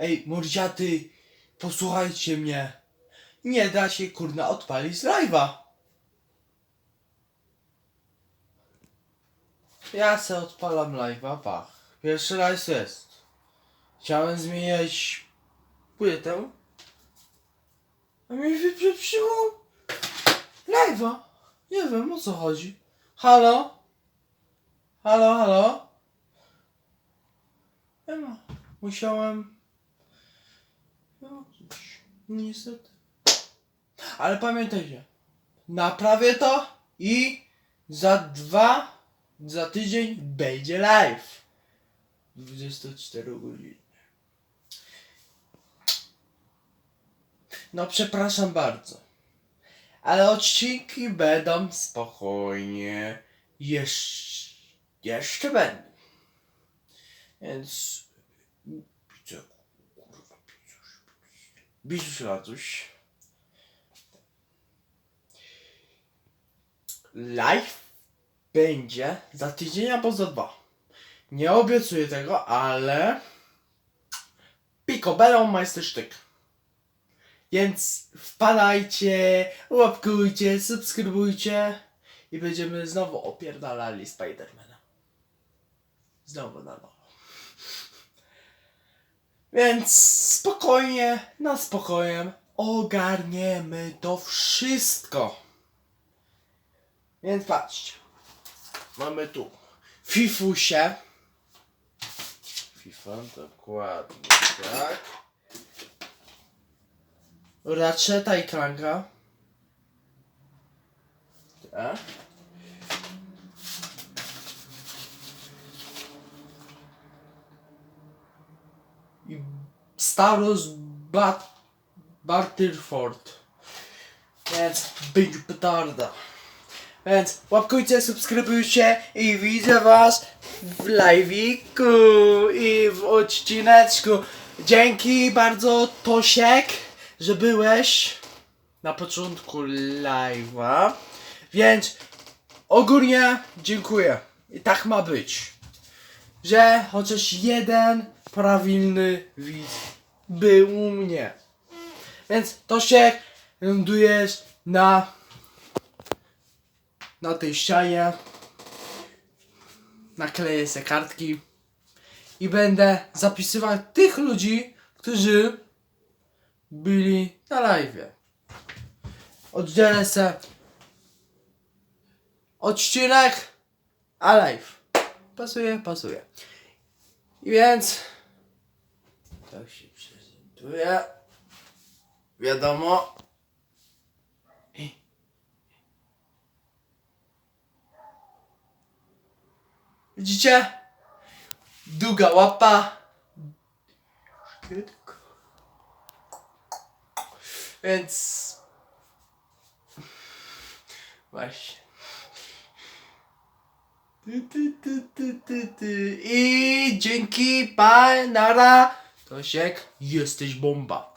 Ej, mordziaty, posłuchajcie mnie. Nie da się kurna odpalić live'a. Ja se odpalam live'a, pach. Pierwszy raz jest. Chciałem zmieniać płytę. A mi wypieprzyło live'a. Nie wiem o co chodzi. Halo? Halo, halo? Nie ma. Musiałem... Niestety. Ale pamiętajcie, naprawię to i za dwa, za tydzień będzie live. 24 godziny. No przepraszam bardzo. Ale odcinki będą spokojnie. Jesz... Jeszcze będą. Więc... Widzę, kurwa, Bicuś. Bicuś, Racuś. Live będzie za tydzień albo za dwa. Nie obiecuję tego, ale... Picobello majstersztyk. Więc wpadajcie, łapkujcie, subskrybujcie i będziemy znowu opierdalali Spidermana. Znowu na nowo. Więc spokojnie, na spokojem ogarniemy to wszystko. Więc patrzcie. Mamy tu Fifusie. FIFA, dokładnie tak. Ratcheta i Clanka. Tak. Staros Bat Bartyrford. Więc będzie petarda. Więc łapkujcie, subskrybujcie i widzę was w live'iku i w odcineczku. Dzięki bardzo Tosiek, że byłeś na początku live'a. Więc ogólnie dziękuję. I tak ma być. Że chociaż jeden prawilny widz był u mnie. Więc Tosiek, lądujesz na na tej ścianie nakleję se kartki i będę zapisywał tych ludzi, którzy byli na live. Oddzielę se odcinek, a live. Pasuje, pasuje. I więc tak się prezentuje. Wiadomo. Widzicie? Długa łapa. Więc... Właśnie. Ty, ty, ty, ty, ty, ty. I dzięki, pa, nara. Tosiek, jesteś bomba.